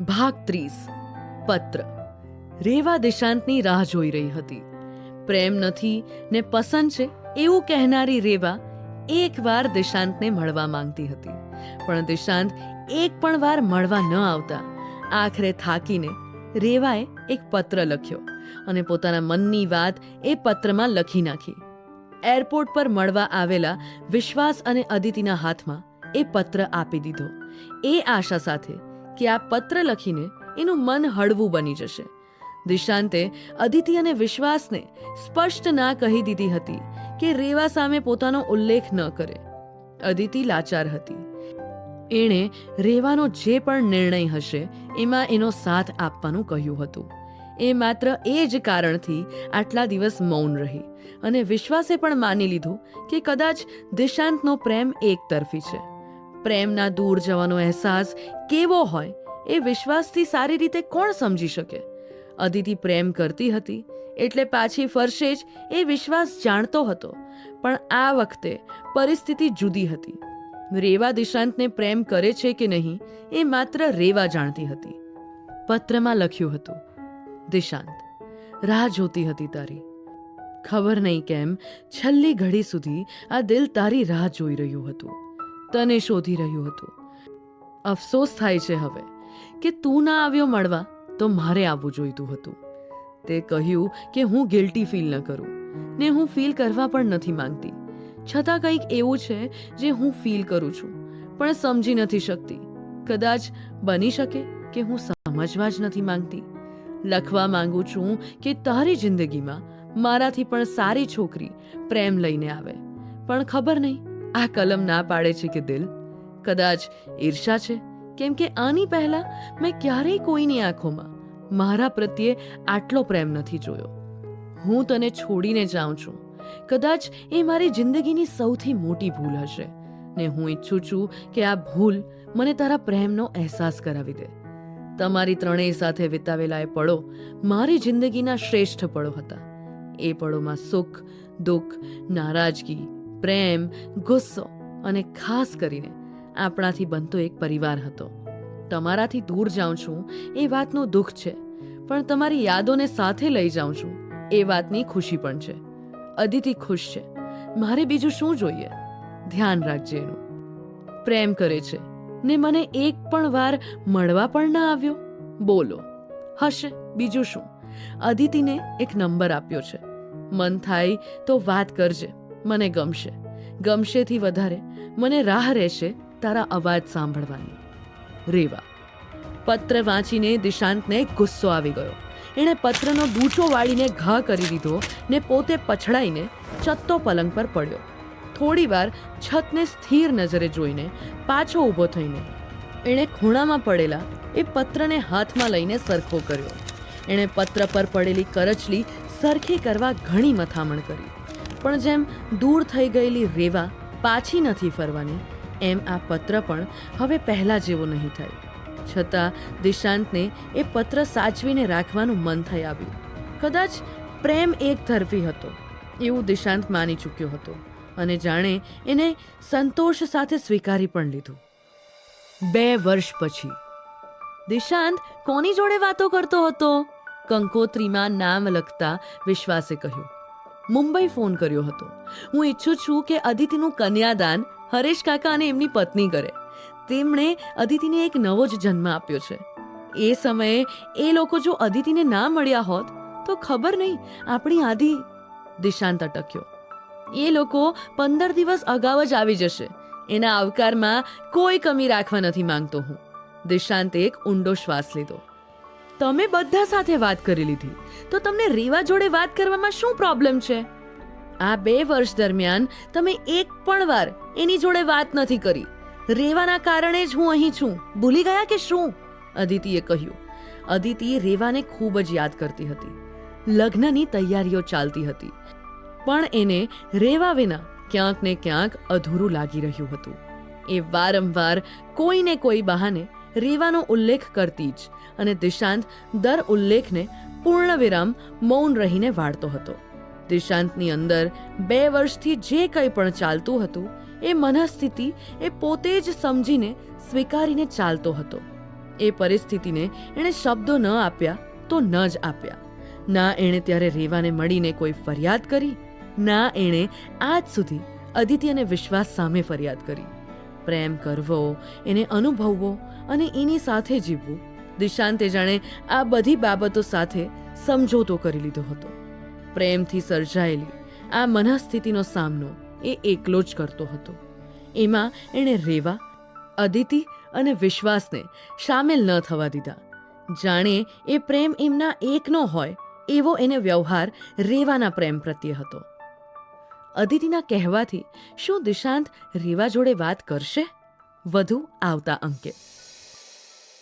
ભાગ ત્રીસ. પત્ર. રેવા દિશાંતની રાહ જોઈ રહી હતી. પ્રેમ નથી ને પસંદ છે એવું કહેનારી રેવા એકવાર દિશાંતને મળવા માંગતી હતી. પણ દિશાંત એક પણ વાર મળવા ન આવતા. આખરે થાકીને રેવાએ એક પત્ર લખ્યો અને પોતાના મનની વાત એ પત્રમાં લખી નાખી. એરપોર્ટ પર મળવા આવેલા વિશ્વાસ અને અદિતિના હાથમાં એ પત્ર આપી દીધો. એ આશા સાથે કે આ પત્ર લખીને એનું મન હળવું બની જશે. દિશાંતે અદિતિ અને વિશ્વાસને સ્પષ્ટ ના કહી દીધી હતી કે રેવા સામે પોતાનો ઉલ્લેખ ન કરે. અદિતિ લાચાર હતી. એણે રેવાનો જે પણ નિર્ણય હશે એમાં એનો સાથ આપવાનું કહ્યું હતું. એ માત્ર એ જ કારણથી આટલા દિવસ મૌન રહી અને વિશ્વાસે પણ માની લીધું કે કદાચ દિશાંતનો પ્રેમ એકતરફી છે. પ્રેમના દૂર જવાનો અહેસાસ કેવો હોય એ વિશ્વાસથી સારી રીતે કોણ સમજી શકે? અદિતિ પ્રેમ કરતી હતી, એટલે પાછી ફરશે જ એ વિશ્વાસ જાણતો હતો, પણ આ વખતે પરિસ્થિતિ જુદી હતી. રેવા દિશાંતને પ્રેમ કરે છે કે નહીં એ માત્ર રેવા જાણતી હતી. પત્રમાં લખ્યું હતું, દિશાંત, રાહ જોતી હતી તારી. ખબર નહીં કેમ, છેલ્લી ઘડી સુધી આ દિલ તારી રાહ જોઈ રહ્યું હતું. તને શોધી રહ્યું હતું. અફસોસ થાય છે હવે કે તું ના આવ્યો મળવા તો મારે આવવું જોઈતું હતું. તે કહ્યું કે હું ગિલ્ટી ફીલ ન કરું. ને હું ફીલ કરવા પણ નથી માંગતી. છતાં કંઈક એવું છે જે હું ફીલ કરું છું. પણ સમજી નથી શકતી. કદાચ બની શકે કે હું સમજવા જ નથી માંગતી. લખવા માંગુ છું કે તારી જિંદગીમાં મારાથી પણ સારી છોકરી પ્રેમ લઈને આવે. પણ ખબર નહીં આ કલમ ના પાડે છે કે દિલ? કદાચ ઈર્ષા છે? કેમ કે આની પહેલા મેં ક્યારેય કોઈની આંખોમાં મારા પ્રત્યે આટલો પ્રેમ નથી જોયો. હું તને છોડીને જાઉં છું. કદાચ એ મારી જિંદગીની સૌથી મોટી ભૂલ હશે. ને હું ઈચ્છું છું કે આ ભૂલ મને તારા પ્રેમનો અહેસાસ કરાવી દે. તમારી ત્રણેય સાથે વિતાવેલા એ પળો મારી જિંદગીના શ્રેષ્ઠ પળો હતા. એ પળોમાં સુખ, દુઃખ, નારાજગી પ્રેમ, ગુસ્સો અને ખાસ કરીને આપણાથી બનતો એક પરિવાર હતો. તમારાથી દૂર જાઉં છું એ વાતનું દુઃખ છે, પણ તમારી યાદોને સાથે લઈ જાઉં છું એ વાતની ખુશી પણ છે. અદિતિ ખુશ છે. મારે બીજું શું જોઈએ? ધ્યાન રાખજે એનું. પ્રેમ કરે છે. ને મને એક પણ વાર મળવા પણ ના આવ્યો? બોલો. હશે. બીજું શું? અદિતિને એક નંબર આપ્યો છે. મન થાય તો વાત કરજે. મને ગમશે. ગમશેથી વધારે મને રાહ રહેશે તારા અવાજ સાંભળવાની. રેવા. પત્ર વાંચીને દિશાંતને ગુસ્સો આવી ગયો. એણે પત્રનો બૂચો વાળીને ઘા કરી દીધો ને પોતે પછડાઈને ચત્તો પલંગ પર પડ્યો. થોડીવાર છતને સ્થિર નજરે જોઈને પાછો ઊભો થઈને એણે ખૂણામાં પડેલા એ પત્રને હાથમાં લઈને સરખો કર્યો. એણે પત્ર પર પડેલી કરચલી સરખી કરવા ઘણી મથામણ કરી. પણ જેમ દૂર થઈ ગયેલી રેવા પાછી નથી ફરવાની, એમ આ પત્ર પણ હવે પહેલા જેવો નહીં થાય. છતાં દિશાંતને એ પત્ર સાચવીને રાખવાનું મન થઈ આવ્યું. કદાચ પ્રેમ એક તરફી હતો, એવું દિશાંત માની ચૂક્યો હતો, અને જાણે એને સંતોષ સાથે સ્વીકારી પણ લીધું. બે વર્ષ પછી. દિશાંત કોની જોડે વાતો કરતો હતો? કંકોત્રીમાં નામ લખતા વિશ્વાસે કહ્યું મુંબઈ ફોન કર્યો હતો. હું ઈચ્છું છું કે અદિતિનું કન્યાદાન હરેશ કાકા અને એમની પત્ની કરે. તેમણે અદિતિને એક નવો જ જન્મ આપ્યો છે. એ સમયે એ લોકો જો અદિતિને ના મળ્યા હોત, તો ખબર નહીં આપણી આદિ દિશાંત અટક્યો. એ લોકો પંદર દિવસ અગાઉ જ આવી જશે. એના આવકારમાં કોઈ કમી રાખવા નથી માંગતો હું. દિશાંતે એક ઊંડો શ્વાસ લીધો. તમે બધા સાથે વાત કરી લીધી. તો તમને રેવા જોડે વાત કરવામાં શું પ્રોબ્લેમ છે? આ બે વર્ષ દરમિયાન તમે એક પણ વાર એની જોડે વાત નથી કરી. રેવાના કારણે જ હું અહીં છું. ભૂલી ગયા કે શું? અદિતિએ કહ્યું. અદિતિ રેવાને ખૂબ જ યાદ કરતી હતી. લગ્નની તૈયારીઓ ચાલતી હતી. પણ એને રેવા વિના ક્યાંક ને ક્યાંક અધૂરું લાગી રહ્યું હતું. એ વારંવાર કોઈને કોઈ બહાને રેવાનો ઉલ્લેખ કરતી જ અને દિશાંત દર ઉલ્લેખને પૂર્ણ વિરામ મૌન રહીને વાળતો હતો. દિશાંતની અંદર બે વર્ષથી જે કંઈ પણ ચાલતું હતું, એ મનસ્થિતિ એ પોતે જ સમજીને સ્વીકારીને ચાલતો હતો. એ પરિસ્થિતિને એણે શબ્દો ન આપ્યા તો ન જ આપ્યા. ના એણે ત્યારે રેવાને મળીને કોઈ ફરિયાદ કરી, ના એણે આજ સુધી અદિતિ અને વિશ્વાસ સામે ફરિયાદ કરી. પ્રેમ કરવો, એને અનુભવવો અને એની સાથે જીવવું. દિશાંતે જાણે આ બધી બાબતો સાથે સમજોતો કરી લીધો હતો. પ્રેમથી સર્જાયેલી આ મનઃસ્થિતિનો સામનો એ એકલો જ કરતો હતો. એમાં એણે રેવા, અદિતિ અને વિશ્વાસને સામેલ ન થવા દીધા. જાણે એ પ્રેમ એમના એકનો હોય એવો એને વ્યવહાર રેવાના પ્રેમ પ્રત્યે હતો. અદિતિના કહેવાથી શું દિશાંત રેવા જોડે વાત કરશે? વધુ આવતા અંકે.